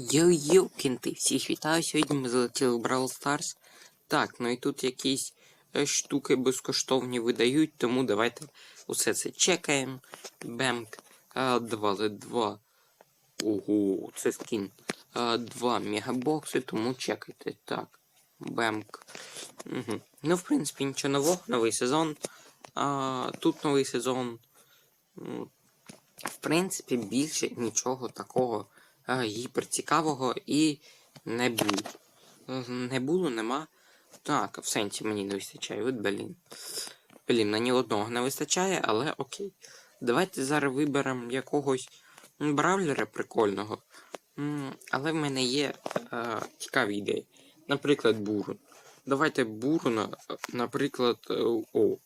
Йо-йо, кінти, всіх вітаю. Сьогодні ми залетіли в Brawl Stars. Так, ну і тут якісь е, штуки безкоштовні видають, тому давайте усе це чекаємо. Бемк. А, два Л2. Ого, це скін. А, два мегабокси, тому чекайте. Так. Бемк. Угу. Ну, в принципі, нічого нового, новий сезон. А, тут новий сезон. В принципі, більше нічого такого е, гіперцікавого і не було. Не було, нема. Так, в сенсі мені не вистачає. От блін. Блін, на ні одного не вистачає, але окей. Давайте зараз виберемо якогось бравлера прикольного. Але в мене є е, цікаві ідеї. Наприклад, бурун. Давайте буруна, е, наприклад. е, О,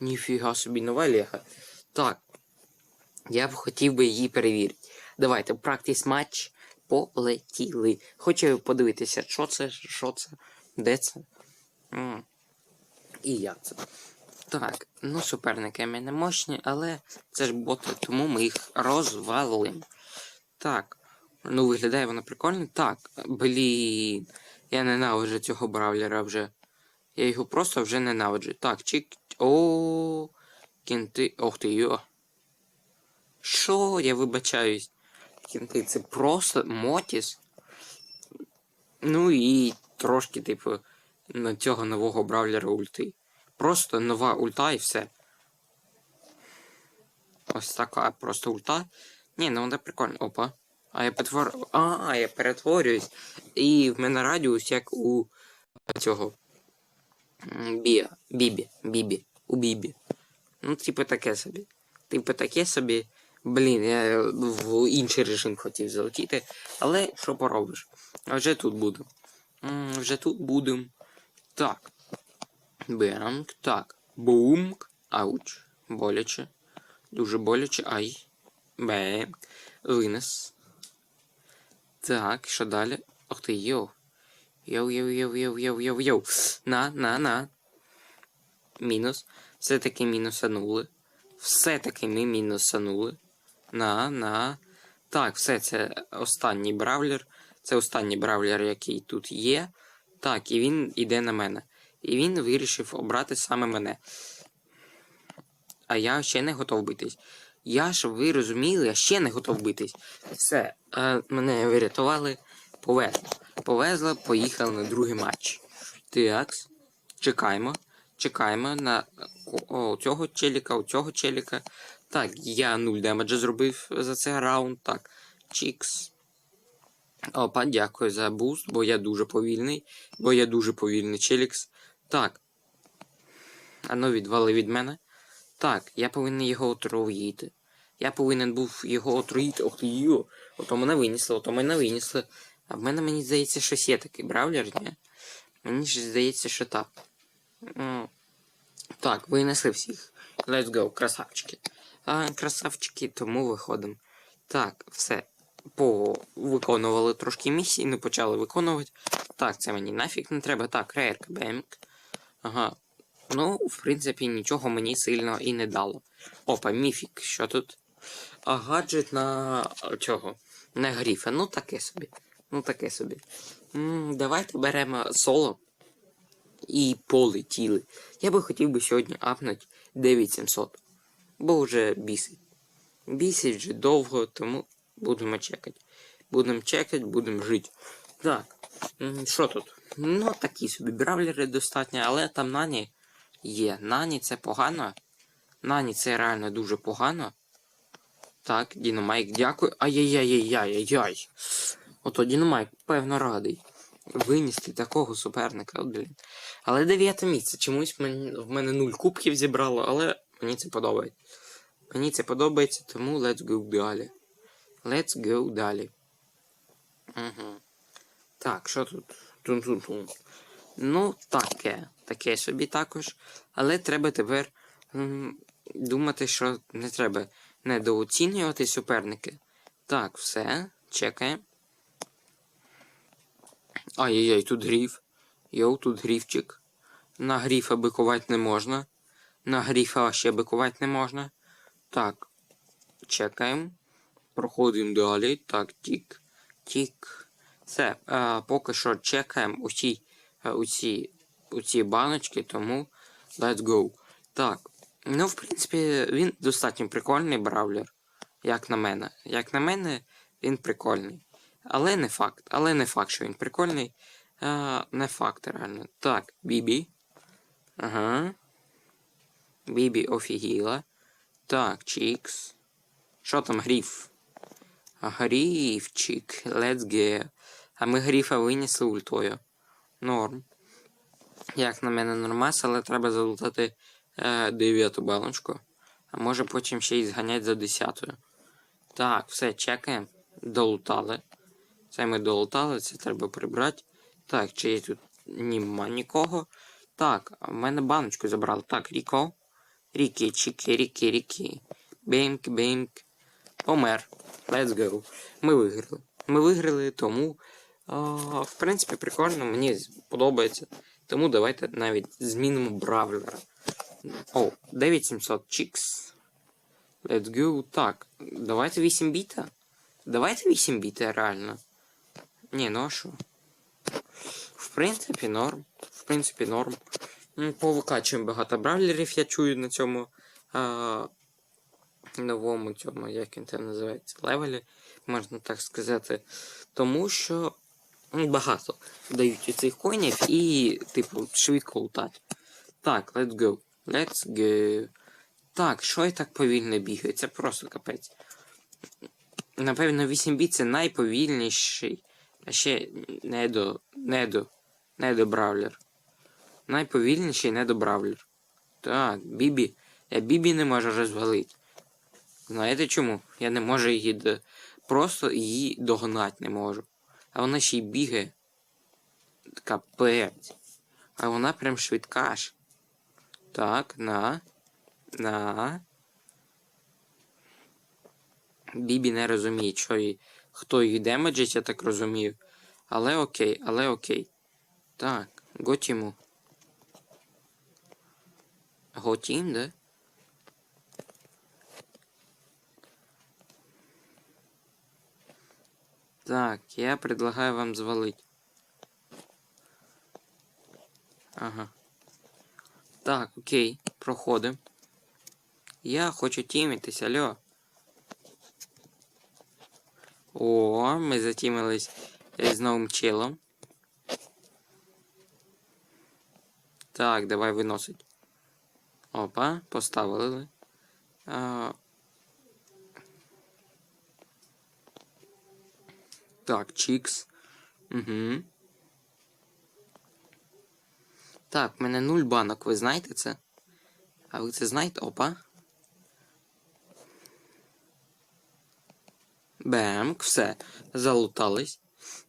ніфіга собі нова леха. Так. Я б хотів би її перевірити. Давайте, практис матч полетіли. Хочу подивитися, що це, що це, де це. М. І як це. Так, ну суперники в мене мощні, але це ж боти, тому ми їх розвалимо. Так. Ну, виглядає вона прикольно. Так, блін. Я ненавиджу цього бравлера вже. Я його просто вже ненавиджу. Так, чик. О, кінти. Ох ти йо. Що? Я вибачаюсь. Кінти, це просто Мотіс. Ну і трошки, типу, на цього нового бравлера ульти. Просто нова ульта і все. Ось така просто ульта. Ні, ну вона прикольна. Опа. А я перетвор... А, я перетворююсь. І в мене радіус, як у цього. Біа. Бібі. Бібі. У Бібі. Ну, типу, таке собі. Типу, таке собі. Блін, я в інший режим хотів залетіти. Але що поробиш? А Вже тут буду. М, Вже тут будемо. Так. Бемк. Так. Бумк. Ауч. Боляче. Дуже боляче. Ай. Бемк. Винес. Так, що далі? Ох ти, йоу. Йоу, йоу, йоу, йоу, йоу, йоу, йоу. На, на, на. Мінус. Все-таки мінусанули. Все-таки ми мінусанули. На, на. Так, все, це останній бравлер. Це останній бравлер, який тут є. Так, і він іде на мене. І він вирішив обрати саме мене. А я ще не готов битись. Я ж ви розуміли, я ще не готов битись. Все, е, мене врятували. Повезло. Повезло, поїхали на другий матч. Так, чекаємо. Чекаємо на о, цього челіка, у цього челіка. Так, я 0 демеджа зробив за цей раунд. Так, чікс. Опа, дякую за буст, бо я дуже повільний. Бо я дуже повільний челікс. Так. Ану, відвали від мене. Так, я повинен його отруїти. Я повинен був його отруїти. Ох йо. Ото мене винесли, ото мене винесли. А в мене мені здається, щось є такий бравлер, ні? Мені ж здається, що так. Так, винесли всіх. Let's go, красавчики. А, красавчики, тому виходимо. Так, все. Повиконували трошки місії, не почали виконувати. Так, це мені нафіг не треба. Так, рейерка, бемк. Ага. Ну, в принципі, нічого мені сильно і не дало. Опа, міфік, що тут? А гаджет на цього. На гріфа. Ну таке собі. Ну таке собі. М, давайте беремо соло і полетіли. Я би хотів би сьогодні апнути 9700. Бо вже бісить. Бісить вже довго, тому будемо чекати. Будемо чекати, будемо жити. Так. Що тут? Ну, такі собі бравлери достатньо, але там нані є. Нані це погано. Нані це реально дуже погано. Так, Дінамайк, дякую. Ай-яй-яй-яй-яй-яй. Ото Дінамайк, певно, радий. Винести такого суперника, блін. Але дев'яте місце. Чомусь в мене нуль кубків зібрало, але мені це подобається. Мені це подобається, тому let's go далі. Let's go далі. Угу. Так, що тут? Тун-тун-тун. Ну, таке. Таке собі також. Але треба тепер думати, що не треба недооцінювати суперники. Так, все. Чекаємо. Ай-яй-яй, тут гріф. Йоу, тут гріфчик. На гріфа бикувати не можна. На гріфа ще бикувати не можна. Так. Чекаємо. Проходимо далі. Так, тік. Тік. Все, е, поки що чекаємо усі, е, усі, усі баночки, тому let's go. Так. Ну, в принципі, він достатньо прикольний бравлер. Як на мене. Як на мене, він прикольний. Але не факт. Але не факт, що він прикольний. Е, не факт, реально. Так, Бібі. Ага. Бібі офігіла. Так, Чікс. Що там, гріф? Гріфчик, let's go. А ми гріфа винесли ультою. Норм. Як на мене нормас, але треба залутати е, дев'яту балочку. А може потім ще й зганять за десятою. Так, все, чекаємо. Долутали. Це ми долутали, це треба прибрати. Так, чи є тут нема нікого. Так, в мене баночку забрали. Так, Ріко. Ріки, чіки, ріки, ріки. Бімк, бімк. Помер. Let's go. Ми виграли. Ми виграли, тому. А, в принципі, прикольно, мені подобається. Тому давайте навіть змінимо бравлера. О, 9700 чікс. Let's go. Так, давайте 8 біта. Давайте 8 біта, реально. Ні, ну а що? В принципі, норм. В принципі, норм. Повикачуємо багато бравлерів, я чую на цьому а, новому цьому, як він там називається, левелі, можна так сказати. Тому що багато дають цих коїнів і, типу, швидко лутать. Так, let's go. Let's go. Так, що я так повільно бігаю? Це просто капець. Напевно, 8 біт це найповільніший. А ще недо. недо. Недо бравлер. Найповільніший недо бравлер. Так, Бібі. Я Бібі не можу розвалити. Знаєте чому? Я не можу її до... Просто її догнати не можу. А вона ще й бігає. Капець. А вона прям швидка ж. Так, на. На. Бібі не розуміє, що їй, хто її демеджить, я так розумію. Але окей, але окей. Так, готіму. Готім, да? Так, я предлагаю вам звалить. Ага. Так, окей, проходим. Я хочу тімітись, алло. О, ми затімились з новим челом. Так, давай виносить. Опа, поставили. А... Так, чікс. Угу. Так, в мене нуль банок, ви знаєте це? А ви це знаєте? Опа. Бемк, все. Залутались.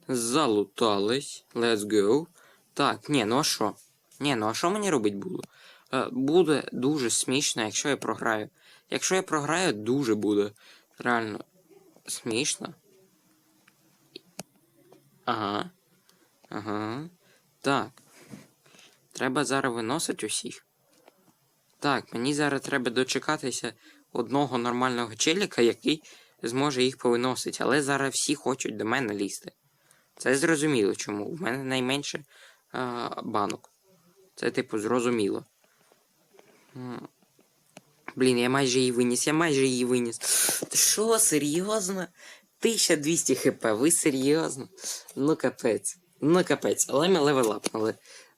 Залутались. Let's go. Так, ні, ну а що? Ні, ну а що мені робити було? Е, буде дуже смішно, якщо я програю. Якщо я програю, дуже буде. Реально смішно. Ага. Ага. Так. Треба зараз виносити усіх. Так, мені зараз треба дочекатися одного нормального челіка, який зможе їх повиносити. Але зараз всі хочуть до мене лізти. Це зрозуміло чому. У мене найменше а, банок. Це, типу, зрозуміло. Блін, я майже її виніс, я майже її виніс. Що, серйозно? 1200 хп, ви серйозно? Ну капець. Ну капець. Але ми левелапнули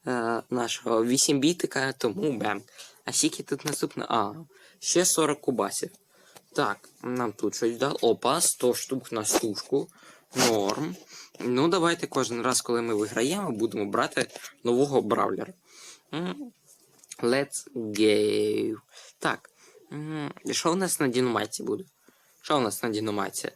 е, нашого 8 бітика, тому бем. А скільки тут наступно? А, ще 40 кубасів. Так, нам тут щось дало. Опа, 100 штук на штучку. Норм. Ну, давайте кожен раз, коли ми виграємо, будемо брати нового бравлера. Let's go. Так. Що у нас на дінамайці буде? Що у нас на дінамайці?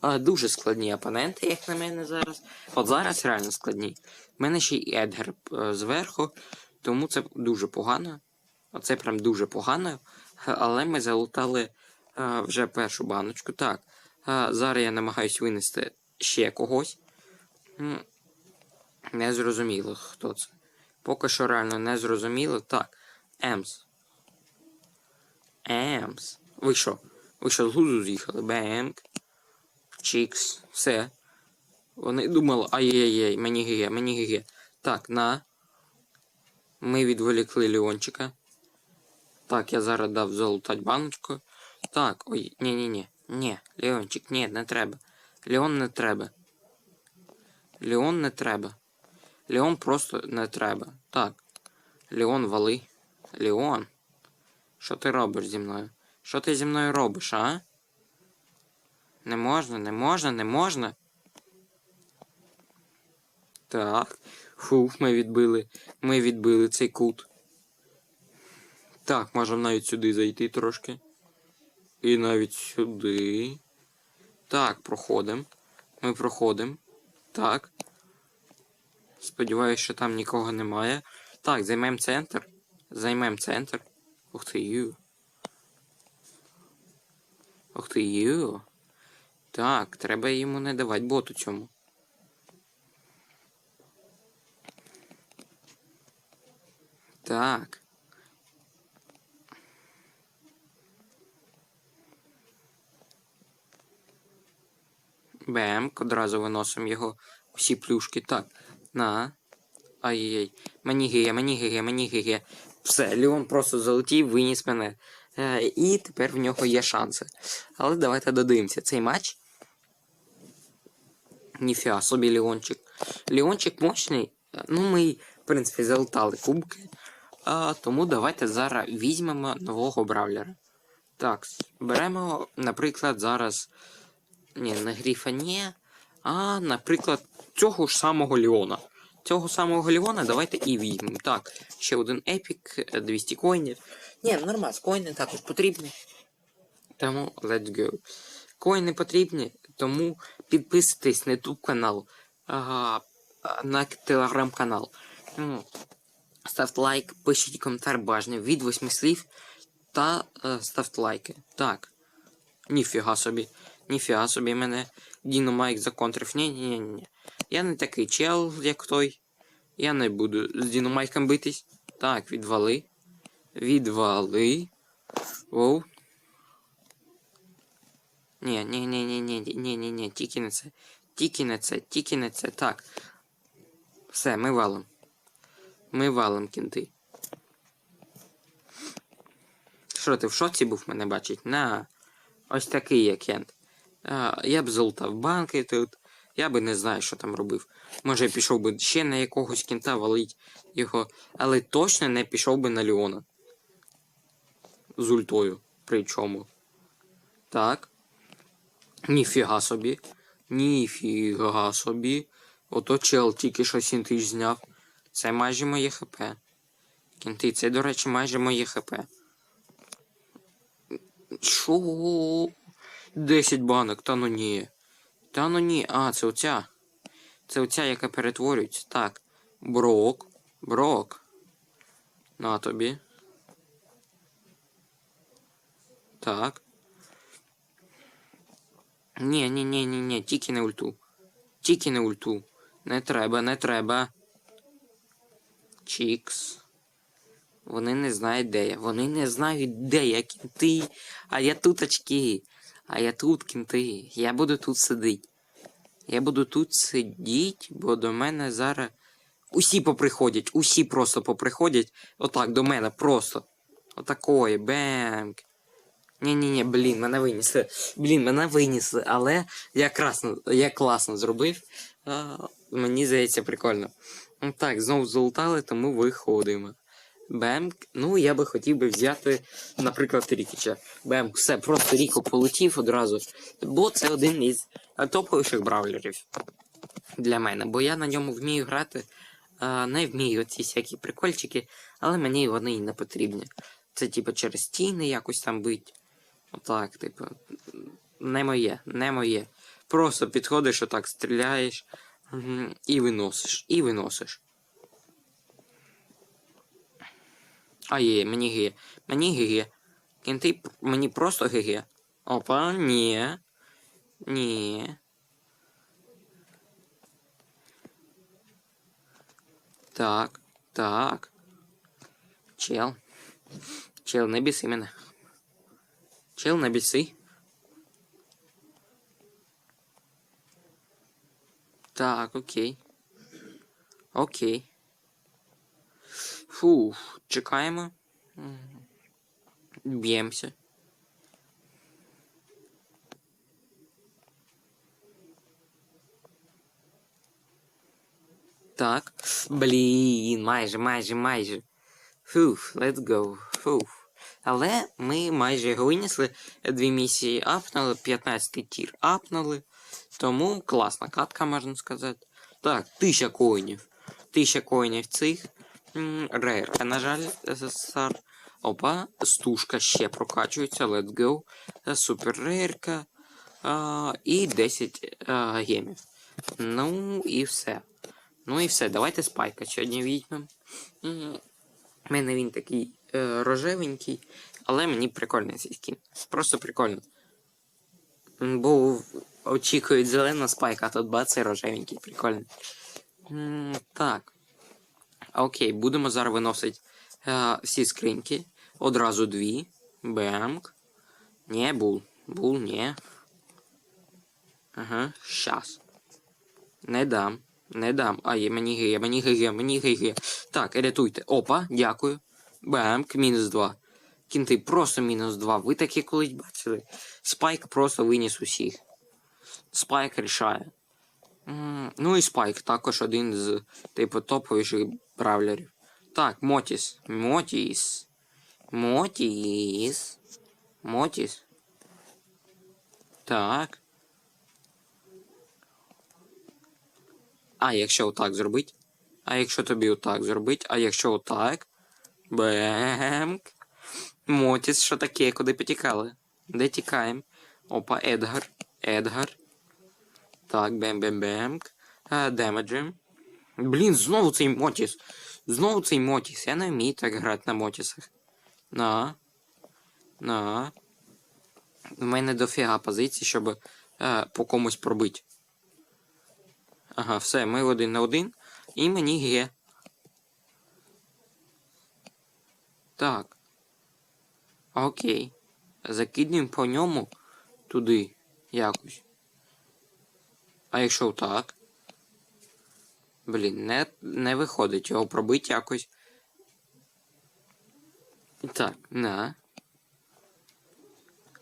А, дуже складні опоненти, як на мене зараз. От зараз реально складні. У мене ще й Едгар е, зверху, тому це дуже погано. Оце прям дуже погано. Але ми залутали е, вже першу баночку. Так. е, зараз я намагаюсь винести ще когось. Не зрозуміло, хто це. Поки що реально не зрозуміло. Так. Емс. Емс. Ви що? Ви що з глузду з'їхали? Бемк. Чікс. Все. Вони думали, ай-яй-яй, мені ГГ, мені ГГ. Так, на. Ми відволікли Леончика. Так, я зараз дав залутать баночку. Так, ой, ні-ні-ні. Ні, Леончик, ні, не треба. Леон не треба. Леон не треба. Леон просто не треба. Так. Леон вали. Леон. Що ти робиш зі мною? Що ти зі мною робиш, а? Не можна, не можна, не можна. Так. Фух, ми відбили. Ми відбили цей кут. Так, можемо навіть сюди зайти трошки. І навіть сюди. Так, проходимо. Ми проходимо. Так. Сподіваюсь, що там нікого немає. Так, займемо центр. Займемо центр. Ух ти ю. Ух ти ю. Так, треба йому не давати боту цьому. Так. Бемк, одразу виносимо його всі плюшки. Так. На. Ай-яй-яй. Мені гиє, мені гиє, мені гиє. Все, Леон просто залетів, виніс мене. Е, і тепер в нього є шанси. Але давайте додивимося. Цей матч. Ніфіа собі Леончик. Леончик мощний. Ну, ми, в принципі, залутали кубки. А, тому давайте зараз візьмемо нового бравлера. Так, беремо, наприклад, зараз. Ні, не Гріфа ні. А, наприклад, цього ж самого Леона. Цього самого Леона давайте і візьмемо. Так, ще один епік, е, 200 коїнів. Ні, нормально, коїни також потрібні. Тому let's go. Коїни потрібні, тому підписуйтесь на YouTube канал, а, на телеграм-канал. Ну, Ставте лайк, пишіть коментар бажаний від 8 слів та е, ставте лайки. Так. Ніфіга собі. Ніфіга собі мене Діномайк законтрив. Ні, ні, ні, ні. Я не такий чел, як той. Я не буду з Діномайком битись. Так, відвали. Відвали. Воу. Ні, ні, ні, ні, ні, ні, ні, ні, тільки не це. Тільки не це, тільки не це. Так. Все, ми валим. Ми валим кінти. Що ти в шоці був мене бачить? На. Ось такий я кент. А, я б залутав банки тут. Я би не знаю, що там робив. Може, пішов би ще на якогось кінта валить його. Але точно не пішов би на Леона. З ультою. Причому. Так. Ніфіга собі. Ніфіга собі. Ото чел тільки що сінтич зняв. Це майже моє ХП. Кінти, це, до речі, майже моє ХП. Що? 10 банок, та ну ні. Та ну ні. А, це оця. Це оця, яка перетворюється. Так. Брок. Брок. На тобі. Так. Ні, ні, ні, ні, ні, тільки не ульту. Тільки не ульту. Не треба, не треба. Чікс. Вони не знають, де я. Вони не знають, де я кінти. А я тут очки. А я тут кінти. Я буду тут сидіти. Я буду тут сидіти, бо до мене зараз. Усі поприходять, усі просто поприходять. Отак, до мене, просто. Отакої, бенк. Ні-ні-ні, блін, мене винесли. Блін, мене винесли, але я красно, я класно зробив. А, мені здається, прикольно. Так, знову залутали, тому виходимо. Бемк. Ну, я би хотів би взяти, наприклад, Рікіча. Бемк, все, просто Ріко полетів одразу. Бо це один із топовіших бравлерів для мене. Бо я на ньому вмію грати. А, не вмію ці всякі прикольчики, але мені вони і не потрібні. Це, типу, через стіни якось там бить. Отак, типу. Не моє, не моє. Просто підходиш, отак стріляєш. І виносиш, і виносиш. А є, мені ге. Мені ге. Кінти п- мені просто ге. Опа, ні. Ні. Так, так. Чел. Чел, не біси мене. Чел, не біси. Так, окей. Окей. Фух, чекаємо. Б'ємося. Так. Блін, майже, майже, майже. Фух, let's go. Фух. Але ми майже винесли. Дві місії апнули, 15 тір апнули. Тому класна катка, можна сказати. Так, тисяча коїнів. Тисяча коїнів цих. Рейр, на жаль, СССР. Опа, стужка ще прокачується. Let's go. Е, Супер рейрка. А, і 10 а, гемів. Ну і все. Ну і все. Давайте спайка сьогодні візьмемо. У мене він такий е, рожевенький, але мені прикольний цей скін. Просто прикольно. Бо очікують зелена спайка, а тут бац, рожевенький, прикольний. Так. Окей, будемо зараз виносити е, всі скриньки. Одразу дві. Бемк. Ні, бул. Бул, ні. Ага, щас. Не дам. Не дам. А, є мені гиє, мені гиє, мені гиє. Так, рятуйте. Опа, дякую. Бемк, мінус два. Кінти, просто мінус два. Ви таке колись бачили. Спайк просто виніс усіх. Спайк рішає. Ну і Спайк також один з типу топовіших бравлерів. Так, Мотіс. Мотіс. Мотіс. Мотіс. Так. А якщо отак зробить? А якщо тобі отак зробить? А якщо отак? Бемк. Мотіс, що таке? Куди потікали? Де тікаємо? Опа, Едгар. Едгар. Так, бем-бем-бемк. А, демеджем. Блін, знову цей Мотіс. Знову цей Мотіс. Я не вмію так грати на Мотісах. На. На. У мене дофіга позицій, щоб е, по комусь пробити. Ага, все, ми один на один. І мені є. Так. Окей. Закидуємо по ньому туди якось. А якщо так? Блін, не, не виходить його пробити якось. Так, на.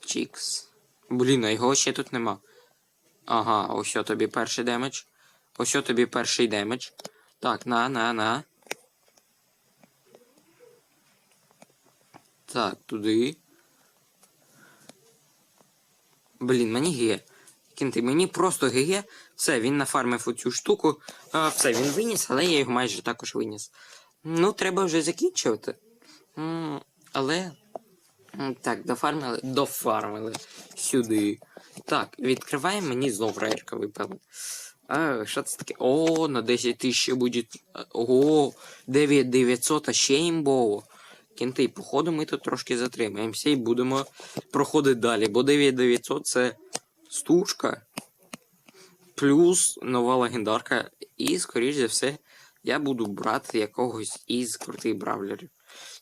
Чікс. Блін, а його ще тут нема. Ага, ось тобі перший демедж. Ось тобі перший демедж. Так, на, на, на. Так, туди. Блін, мені ге. Кінти, мені просто ГГ. Все, він нафармив оцю штуку. А, все, він виніс, але я його майже також виніс. Ну, треба вже закінчувати. М, але. Так, дофармили. Дофармили. Сюди. Так, відкриваємо, мені знов рейрка випала. А, що це таке? О, на 10 тисяч буде. О, 9900, а ще імбово. Кінти, походу, ми тут трошки затримаємося і будемо проходити далі, бо 9900 це стужка. Плюс нова легендарка. І, скоріш за все, я буду брати якогось із крутих бравлерів.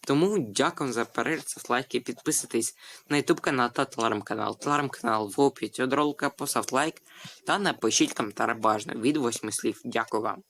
Тому дякую за перегляд, ставте лайки, підписуйтесь на YouTube канал та телеграм-канал. Телеграм-канал в опіті від ролика, постав лайк та напишіть коментар бажано від 8 слів. Дякую вам.